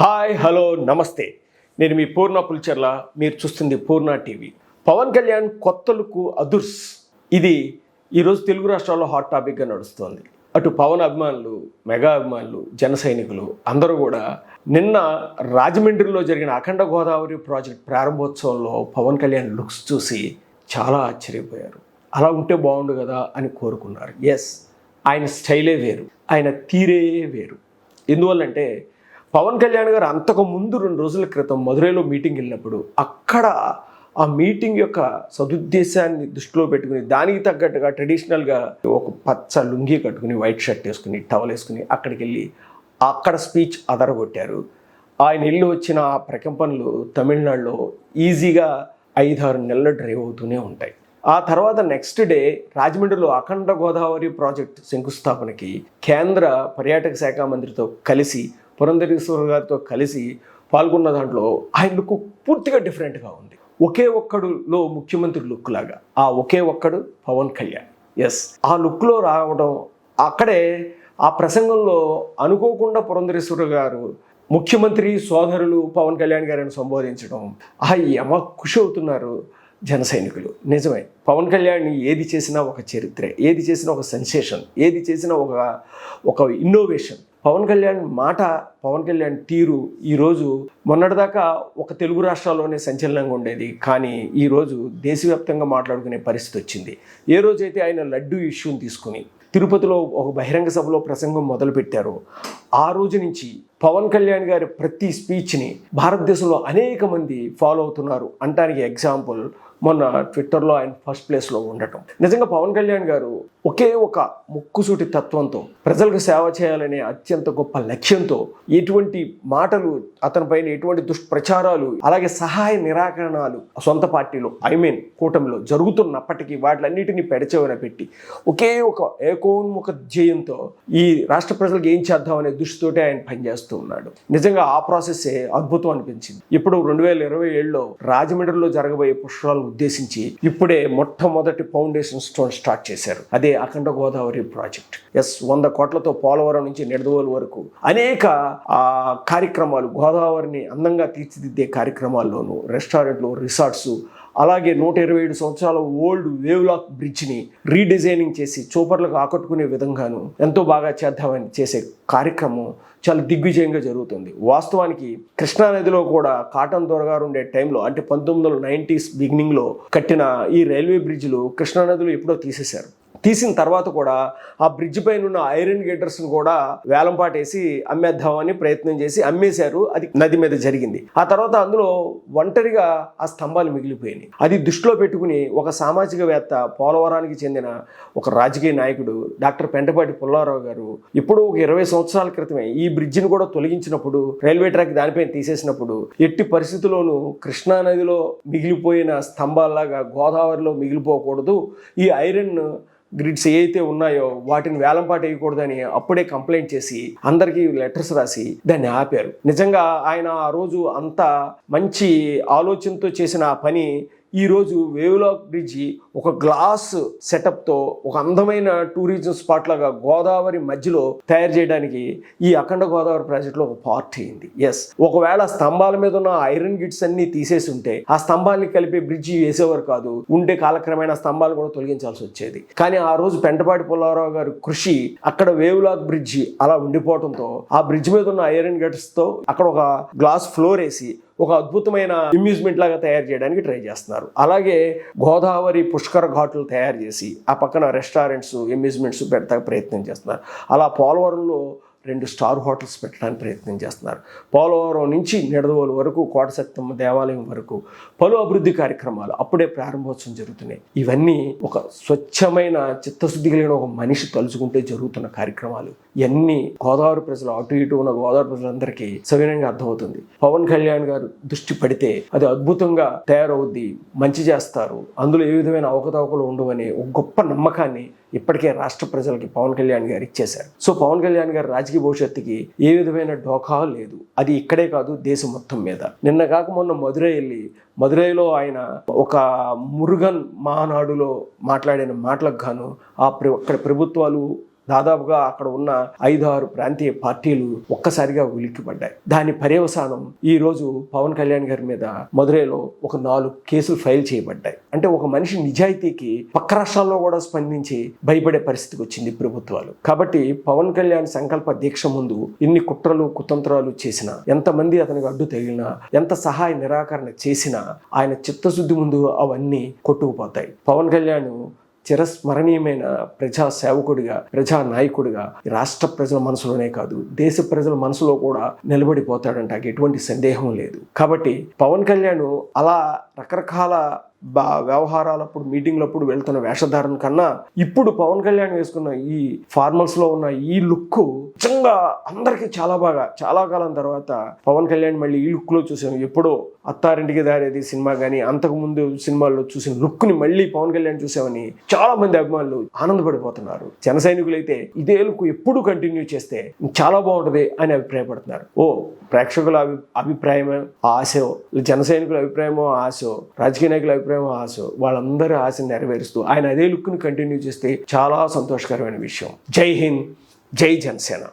Hi hello నమస్తే. నేను మీ పూర్ణ పుల్చర్ల మీరు చూస్తుంది పూర్ణ టీవీ. పవన్ కళ్యాణ్ కొత్త లుక్ అదుర్స్. ఇది ఈరోజు తెలుగు రాష్ట్రాల్లో హాట్ టాపిక్గా నడుస్తోంది. అటు పవన్ అభిమానులు మెగా అభిమానులు జన సైనికులు అందరూ కూడా నిన్న రాజమండ్రిలో జరిగిన అఖండ గోదావరి ప్రాజెక్ట్ ప్రారంభోత్సవంలో పవన్ కళ్యాణ్ లుక్స్ చూసి చాలా ఆశ్చర్యపోయారు. అలా ఉంటే బాగుండు కదా అని కోరుకున్నారు. ఎస్ ఆయన స్టైలే వేరు. ఆయన తీరే వేరు. ఎందువల్లంటే పవన్ కళ్యాణ్ గారు అంతకు ముందు రెండు రోజుల క్రితం మధురైలో మీటింగ్ వెళ్ళినప్పుడు అక్కడ ఆ మీటింగ్ యొక్క సదుద్దేశాన్ని దృష్టిలో పెట్టుకుని దానికి తగ్గట్టుగా ట్రెడిషనల్గా ఒక పచ్చ లుంగి కట్టుకుని వైట్ షర్ట్ వేసుకుని టవల్ వేసుకుని అక్కడికి వెళ్ళి అక్కడ స్పీచ్ అదరగొట్టారు. ఆయన ఇల్లు వచ్చిన ఆ ప్రకంపనలు తమిళనాడులో ఈజీగా ఐదారు నెలలు డ్రైవ్ అవుతూనే ఉంటాయి. ఆ తర్వాత నెక్స్ట్ డే రాజమండ్రిలో అఖండ గోదావరి ప్రాజెక్ట్ శంకుస్థాపనకి కేంద్ర పర్యాటక శాఖ మంత్రితో కలిసి పురంధరేశ్వర గారితో కలిసి పాల్గొన్న దాంట్లో ఆయన లుక్ పూర్తిగా డిఫరెంట్గా ఉంది. ఒకే ఒక్కడులో ముఖ్యమంత్రి లుక్ లాగా. ఆ ఒకే ఒక్కడు పవన్ కళ్యాణ్. ఎస్ ఆ లుక్లో రావడం అక్కడే ఆ ప్రసంగంలో అనుకోకుండా పురంధరేశ్వర గారు ముఖ్యమంత్రి సోదరులు పవన్ కళ్యాణ్ గారిని సంబోధించడం. ఆ యమ ఖుషి అవుతున్నారు జన సైనికులు. నిజమే. పవన్ కళ్యాణ్ ఏది చేసినా ఒక చరిత్ర ఏది చేసినా ఒక సెన్సేషన్ ఏది చేసినా ఒక ఒక ఇన్నోవేషన్ పవన్ కళ్యాణ్ మాట పవన్ కళ్యాణ్ తీరు ఈరోజు మొన్నటిదాకా ఒక తెలుగు రాష్ట్రాల్లోనే సంచలనంగా ఉండేది. కానీ ఈరోజు దేశవ్యాప్తంగా మాట్లాడుకునే పరిస్థితి వచ్చింది. ఏ రోజైతే ఆయన లడ్డూ ఇష్యూని తీసుకుని తిరుపతిలో ఒక బహిరంగ సభలో ప్రసంగం మొదలుపెట్టారో ఆ రోజు నుంచి పవన్ కళ్యాణ్ గారి ప్రతి స్పీచ్ని భారతదేశంలో అనేక మంది ఫాలో అవుతున్నారు. అంటానికి ఎగ్జాంపుల్ మొన్న ట్విట్టర్లో ఆయన ఫస్ట్ ప్లేస్లో ఉండటం. నిజంగా పవన్ కళ్యాణ్ గారు ఒకే ఒక ముక్కుసూటి తత్వంతో ప్రజలకు సేవ చేయాలనే అత్యంత గొప్ప లక్ష్యంతో ఎటువంటి మాటలు అతనిపైన ఎటువంటి దుష్ప్రచారాలు అలాగే సహాయ నిరాకరణాలు సొంత పార్టీలో ఐ మీన్ కూటమిలో జరుగుతున్నప్పటికీ వాటిలన్నిటిని పెడచెవిన పెట్టి ఒకే ఒక ఏకోన్ముఖ ధ్యేయంతో ఈ రాష్ట్ర ప్రజలకు ఏం చేద్దామనే దృష్టితోటే ఆయన పనిచేస్తూ ఉన్నాడు. నిజంగా ఆ ప్రాసెస్ అద్భుతం అనిపించింది. ఇప్పుడు రెండు వేల ఇరవై ఏడులో రాజమండ్రిలో జరగబోయే పుష్పాలు ఉద్దేశించి ఇప్పుడే మొట్టమొదటి ఫౌండేషన్ స్టోన్ స్టార్ట్ చేశారు. అదే అఖండ గోదావరి ప్రాజెక్ట్. ఎస్ వంద కోట్లతో పోలవరం నుంచి నిడదవోలు వరకు అనేక కార్యక్రమాలు గోదావరిని అందంగా తీర్చిదిద్దే కార్యక్రమాల్లోనూ రెస్టారెంట్లు రిసార్ట్స్ అలాగే నూట ఇరవై ఏడు సంవత్సరాల ఓల్డ్ వేవ్లాక్ బ్రిడ్జ్ని రీడిజైనింగ్ చేసి చూపర్లకు ఆకట్టుకునే విధంగాను ఎంతో బాగా చేద్దామని చేసే కార్యక్రమం చాలా దిగ్విజయంగా జరుగుతుంది. వాస్తవానికి కృష్ణానదిలో కూడా కాటన్ దొరగారు ఉండే టైంలో అంటే పంతొమ్మిది వందల నైంటీస్ బిగినింగ్లో కట్టిన ఈ రైల్వే బ్రిడ్జ్లు కృష్ణానదిలో ఎప్పుడో తీసేశారు. తీసిన తర్వాత కూడా ఆ బ్రిడ్జ్ పైన ఉన్న ఐరన్ గేటర్స్ని కూడా వేలంపాటేసి అమ్మేద్దామని ప్రయత్నం చేసి అమ్మేశారు. అది నది మీద జరిగింది. ఆ తర్వాత అందులో ఒంటరిగా ఆ స్తంభాలు మిగిలిపోయినాయి. అది దృష్టిలో పెట్టుకుని ఒక సామాజికవేత్త పోలవరానికి చెందిన ఒక రాజకీయ నాయకుడు డాక్టర్ పెంటపాటి పుల్లారావు గారు ఇప్పుడు ఒక ఇరవై సంవత్సరాల క్రితమే ఈ బ్రిడ్జిని కూడా తొలగించినప్పుడు రైల్వే ట్రాక్ దానిపైన తీసేసినప్పుడు ఎట్టి పరిస్థితుల్లోనూ కృష్ణా నదిలో మిగిలిపోయిన స్తంభాల్లాగా గోదావరిలో మిగిలిపోకూడదు. ఈ ఐరన్ గ్రిడ్స్ ఏవైతే ఉన్నాయో వాటిని వేలంపాట వేయకూడదని అప్పుడే కంప్లైంట్ చేసి అందరికీ లెటర్స్ రాసి దాన్ని ఆపారు. నిజంగా ఆయన ఆ రోజు అంత మంచి ఆలోచనతో చేసిన ఆ పని ఈరోజు వేవ్లాక్ బ్రిడ్జి ఒక గ్లాస్ సెటప్తో ఒక అందమైన టూరిజం స్పాట్ లాగా గోదావరి మధ్యలో తయారు చేయడానికి ఈ అఖండ గోదావరి ప్రాజెక్టులో ఒక పార్ట్ అయింది. ఎస్ ఒకవేళ స్తంభాల మీద ఉన్న ఐరన్ గిట్స్ అన్ని తీసేసి ఉంటే ఆ స్తంభాల్ని కలిపి బ్రిడ్జి వేసేవారు కాదు ఉండే కాలక్రమేణా స్తంభాలు కూడా తొలగించాల్సి వచ్చేది. కానీ ఆ రోజు పెంటపాటి పుల్లారావు గారి కృషి అక్కడ వేవ్లాక్ బ్రిడ్జి అలా ఉండిపోవడంతో ఆ బ్రిడ్జ్ మీద ఉన్న ఐరన్ గిట్స్తో అక్కడ ఒక గ్లాస్ ఫ్లోర్ వేసి ఒక అద్భుతమైన అమ్యూజ్మెంట్ లాగా తయారు చేయడానికి ట్రై చేస్తున్నారు. అలాగే గోదావరి పుష్కర ఘాట్లు తయారు చేసి ఆ పక్కన రెస్టారెంట్స్ అమ్యూజ్మెంట్స్ పెడతా ప్రయత్నం చేస్తున్నారు. అలా పోలవరంలో రెండు స్టార్ హోటల్స్ పెట్టడానికి ప్రయత్నం చేస్తున్నారు. పోలవరం నుంచి నిడదవోలు వరకు కోటసక్తమ్మ దేవాలయం వరకు పలు అభివృద్ధి కార్యక్రమాలు అప్పుడే ప్రారంభోత్సవం జరుగుతున్నాయి. ఇవన్నీ ఒక స్వచ్ఛమైన చిత్తశుద్ధి కలిగిన ఒక మనిషి తలుచుకుంటే జరుగుతున్న కార్యక్రమాలు. ఇవన్నీ గోదావరి ప్రజలు అటు ఇటు ఉన్న గోదావరి ప్రజలందరికీ సవినంగా అర్థమవుతుంది. పవన్ కళ్యాణ్ గారు దృష్టి పడితే అది అద్భుతంగా తయారవుద్ది మంచి చేస్తారు. అందులో ఏ విధమైన అవకతవకలు ఉండవనే ఒక గొప్ప నమ్మకాన్ని ఇప్పటికే రాష్ట్ర ప్రజలకి పవన్ కళ్యాణ్ గారు ఇచ్చేశారు. సో పవన్ కళ్యాణ్ గారు రాజకీయ భవిష్యత్తుకి ఏ విధమైన డోకా లేదు. అది ఇక్కడే కాదు దేశం మొత్తం మీద. నిన్న కాక మొన్న మధురై వెళ్ళి మధురైలో ఆయన ఒక మురుగన్ మహానాడులో మాట్లాడిన మాటలకు గాను ఆ ప్ర- అక్కడ ప్రభుత్వాలు దాదాపుగా అక్కడ ఉన్న ఐదు ఆరు ప్రాంతీయ పార్టీలు ఒక్కసారిగా ఉలిక్కిపడ్డాయి. దాని పర్యవసానం ఈ రోజు పవన్ కళ్యాణ్ గారి మీద మధురైలో ఒక నాలుగు కేసులు ఫైల్ చేయబడ్డాయి. అంటే ఒక మనిషి నిజాయితీకి పక్క రాష్ట్రాల్లో కూడా స్పందించి భయపడే పరిస్థితికి వచ్చింది ప్రభుత్వాలు. కాబట్టి పవన్ కళ్యాణ్ సంకల్ప దీక్ష ముందు ఎన్ని కుట్రలు కుతంత్రాలు చేసినా ఎంతమంది అతనికి అడ్డు తగిలినా ఎంత సహాయ నిరాకరణ చేసినా ఆయన చిత్తశుద్ధి ముందు అవన్నీ కొట్టుకుపోతాయి. పవన్ కళ్యాణ్ చిరస్మరణీయమైన ప్రజా సేవకుడిగా ప్రజా నాయకుడిగా రాష్ట్ర ప్రజల మనసులోనే కాదు దేశ ప్రజల మనసులో కూడా నిలబడిపోతాడంట ఎటువంటి సందేహం లేదు. కాబట్టి పవన్ కళ్యాణ్ అలా రకరకాల బా వ్యవహారాలప్పుడు మీటింగ్లప్పుడు వెళ్తున్న వేషధారణ కన్నా ఇప్పుడు పవన్ కళ్యాణ్ వేసుకున్న ఈ ఫార్మల్స్లో ఉన్న ఈ లుక్ నిజంగా అందరికీ చాలా బాగా చాలా కాలం తర్వాత పవన్ కళ్యాణ్ మళ్ళీ ఈ లుక్లో చూసాం ఎప్పుడో అత్తారింటికి దారేది సినిమా కానీ అంతకు ముందు సినిమాల్లో చూసిన లుక్ని మళ్ళీ పవన్ కళ్యాణ్ చూసామని చాలా మంది అభిమానులు ఆనందపడిపోతున్నారు. జన సైనికులైతే ఇదే లుక్ ఎప్పుడు కంటిన్యూ చేస్తే చాలా బాగుంటది అని అభిప్రాయపడుతున్నారు. ఓ ప్రేక్షకుల అభి అభిప్రాయమే? ఆశో జన సైనికుల అభిప్రాయమో ఆశో రాజకీయ నాయకుల ప్రేమ ఆశ వాళ్ళందరి ఆశను నెరవేరుస్తూ ఆయన అదే లుక్ని కంటిన్యూ చేస్తే చాలా సంతోషకరమైన విషయం. జై హింద్ జై జనసేన.